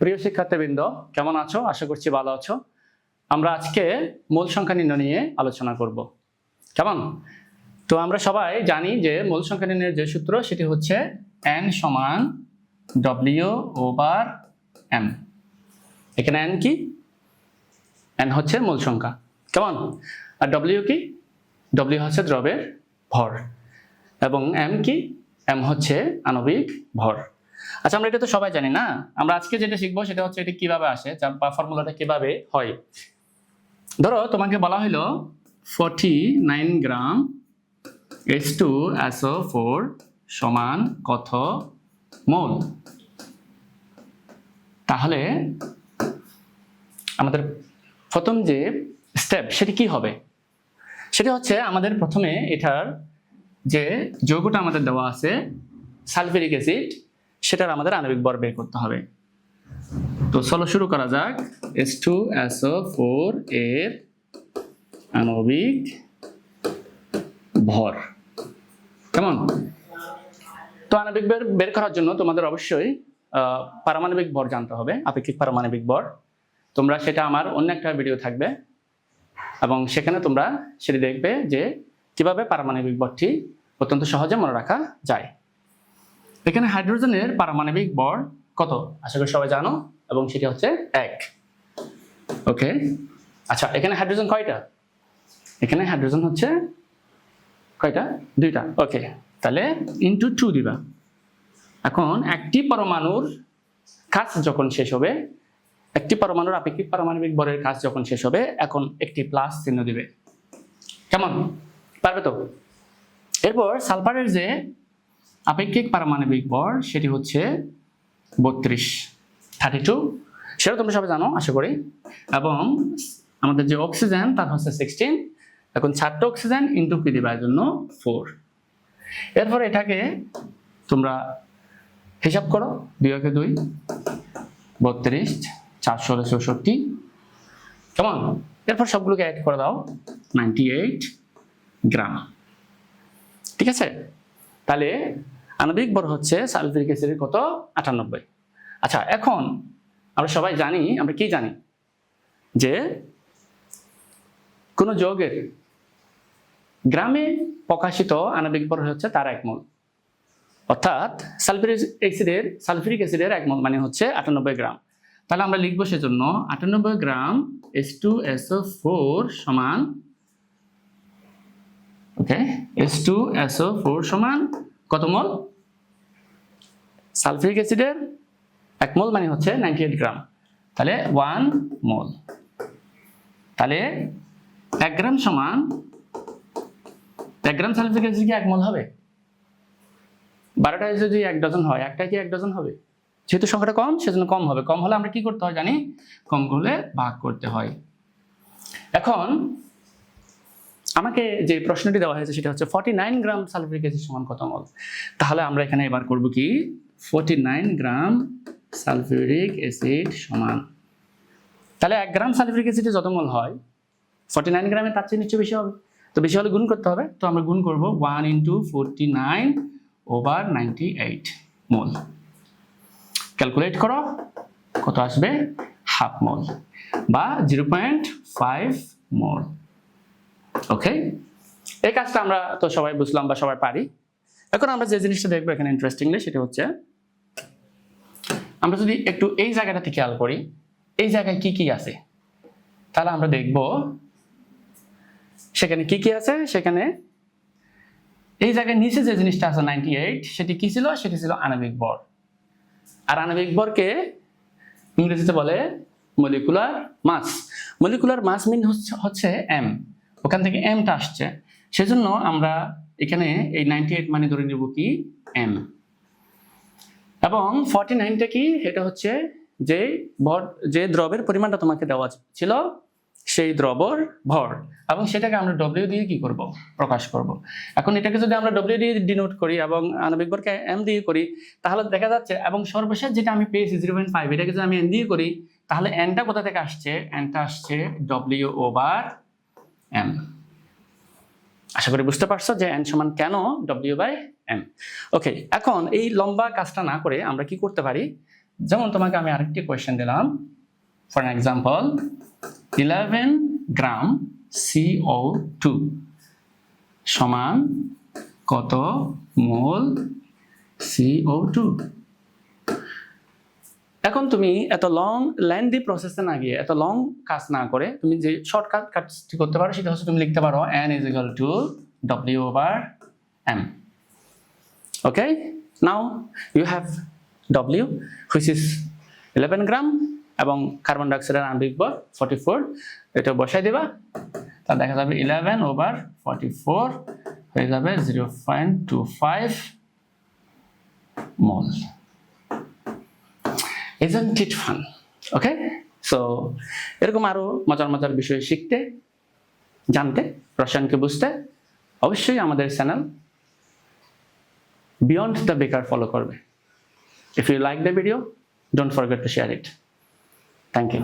প্রিয় শিক্ষার্থীবৃন্দ, কেমন আছো? আশা করছি ভালো আছো। আমরা আজকে মূল সংখ্যা নির্ণয় নিয়ে আলোচনা করব। কেমন? তো আমরা সবাই জানি যে মূল সংখ্যা নির্ণয়ের যে সূত্র, সেটি হচ্ছে এন সমান ডব্লিউ ওভার এম এখানে এন কি? এন হচ্ছে মূল সংখ্যা। কেমন? আর ডব্লিউ কি? ডব্লিউ হচ্ছে দ্রবের ভর। এবং এম কি? এম হচ্ছে আণবিক ভর। আচ্ছা আমরা এটা তো সবাই জানি না। আমরা আজকে যেটা শিখব সেটা হচ্ছে এটা কীভাবে আসে বা ফর্মুলাটা কীভাবে হয়। ধরো, তোমাকে বলা হলো forty nine gram H two S O four সমান কত মোল? তাহলে আমাদের প্রথম যে স্টেপ সেটি কি হবে? সেটা হচ্ছে আমাদের প্রথমে এটার যে যৌগটা আমাদের দেওয়া আছে, সালফেরিক অ্যাসিড সেটার আমাদের আণবিক ভর বের করতে হবে। তো চলো শুরু করা যাক। এস টু এসও ফোর এর আণবিক ভর। কেমন? তো আণবিক বের বের করার জন্য তোমাদের অবশ্যই পারমাণবিক ভর জানতে হবে, আপেক্ষিক পারমাণবিক ভর। তোমরা সেটা আমার অন্য একটা ভিডিও থাকবে, এবং সেখানে তোমরা সেটি দেখবে যে কীভাবে পারমাণবিক ভরটি অত্যন্ত সহজে মনে রাখা যায়। এখানে হাইড্রোজেনের পারমাণবিক ভর কত? আশা করি সবাই জানো, এবং সেটি হচ্ছে এক। ওকে? আচ্ছা এখানে হাইড্রোজেন কয়টা? এখানে হাইড্রোজেন হচ্ছে কয়টা? দুইটা। ওকে, তাহলে ইনটু টু দিবা। এখন একটি পরমাণুর কাজ যখন শেষ হবে, একটি পরমাণুর আপেক্ষিক পারমাণবিক বরের কাজ যখন শেষ হবে, এখন একটি প্লাস চিহ্ন দিবে। কেমন? পারবে তো? এরপর সালফারের যে আপেক্ষিক পারমাণবিক ভর সেটি হচ্ছে বত্রিশ থার্টি টু সেটা তোমরা সবাই জানো, আশা করি। এবং আমাদের যে অক্সিজেন তার হচ্ছে সিক্সটিন এখন চারটে অক্সিজেন ইন্টু কি দিবার জন্য ফোর এরপর এটাকে তোমরা হিসাব করো, দুই একে দুই, বত্রিশ, চারশো চৌষট্টি। কেমন এরপর সবগুলোকে অ্যাড করে দাও নাইনটি এইট গ্রাম ঠিক আছে? তাহলে আণবিক ভর হচ্ছে সালফিউরিক অ্যাসিডের কত? আটানব্বই। আচ্ছা এখন আমরা সবাই জানি, আমরা কি জানি? যে কোনো যৌগের গ্রামে প্রকাশিত আণবিক ভর হচ্ছে তার এক মোল। অর্থাৎ সালফিউরিক অ্যাসিডের সালফিউরিক অ্যাসিডের এক মোল মানে হচ্ছে আটানব্বই গ্রাম। তাহলে আমরা লিখব সেজন্য আটানব্বই gram S two S O four সমান okay? S two S O four সমান কত মোল? সালফিউরিক অ্যাসিডের এক মোল মানে হচ্ছে নাইনটি এইট গ্রাম। তাহলে ওয়ান মোল। তাহলে এক গ্রাম সমান, এক গ্রাম সালফিউরিক অ্যাসিড কি এক মোল হবে? বারোটায় যদি এক ডজন হয়, একটা কি এক ডজন হবে? যেহেতু সংখ্যাটা কম, সেজন্য কম হবে। কম হলে আমরা কি করতে হয় জানি? কম হলে ভাগ করতে হয়। এখন আমাকে যে প্রশ্নটি দেওয়া হয়েছে সেটা হচ্ছে forty nine gram sulphuric acid সমান কত মল তাহলে আমরা এখানে এবার করব কি? Forty nine gram sulphuric acid সমান। তাহলে এক গ্রাম সালফিউরিক অ্যাসিডে যত মল হয় ফর্টি নাইন গ্রামে তার চেয়ে নিশ্চয়ই বেশি হবে। তো বেশি হলে গুণ করতে হবে। তো আমরা গুণ করব one into forty nine over ninety eight mole calculate করো, কত আসবে? হাফ মোল বা zero point five mole okay এই কাজটা আমরা তো সবাই বুঝলাম বা সবাই পারি। এখন আমরা যে জিনিসটা দেখব এখানে ইন্টারেস্টিংলি সেটা হচ্ছে, আমরা যদি একটু এই জায়গাটাতে খেয়াল করি, এই জায়গায় কি কি আছে? তাহলে আমরা দেখব, সেখানে কি কি আছে? সেখানে এই জায়গায় নিচে যে জিনিসটা আছে নাইনটি এইট সেটি কি ছিল? সেটি ছিল আণবিক বর। আর আণবিক বরকে ইংরেজিতে বলে মলিকুলার মাস মলিকুলার মাস মিন হচ্ছে এম ওখান থেকে এমটা আসছে। সেজন্য আমরা এখানে এই নাইনটি এইট মানে ধরে নেব কি এম এবং ফর্টি নাইনটা কি? এটা হচ্ছে যে ভর, যে দ্রবের পরিমাণটা তোমাকে দেওয়া ছিল, সেই দ্রবর ভর। এবং সেটাকে আমরা ডব্লিউ দিয়ে কি করব? প্রকাশ করব। এখন এটাকে যদি আমরা ডব্লিউ দিয়ে ডিনোট করি এবং আণবিক ভরকে এম দিয়ে করি, তাহলে দেখা যাচ্ছে, এবং সর্বশেষ যেটা আমি পেয়েছি জিরো পয়েন্ট ফাইভ এটাকে যদি আমি এন দিয়ে করি, তাহলে এনটা কোথা থেকে আসছে? এনটা আসছে ডব্লিউ ওভার এম আশা করি বুঝতে পারছ যে এন সমান কেন ডব্লিউ বাই এম ওকে এখন এই লম্বা কাজটা না করে আমরা কি করতে পারি? যেমন তোমাকে আমি আরেকটি কোয়েশ্চেন দিলাম। For example eleven gram C O two সমান কত মোল সিও টু এখন তুমি এত লং লেন্দি প্রসেসে না গিয়ে, এত লং কাজ না করে, তুমি যে শর্টকাট কাজটি করতে পারো, সেটা হচ্ছে তুমি লিখতে পারো N is equal to W over M okay now you have W which is eleven gram এবং কার্বন ডাইঅক্সাইডের আণবিক বল ফর্টি ফোর এটা বসাই দেবা। তা দেখা যাবে ইলেভেন ওভার ফর্টি ফোর হয়ে যাবে zero point two five mole isn't it fun okay so এরকম আরও মজার মজার বিষয় শিখতে, জানতে, রসায়নকে বুঝতে, অবশ্যই আমাদের channel beyond the baker follow করবে। If you like the video don't forget to share it thank you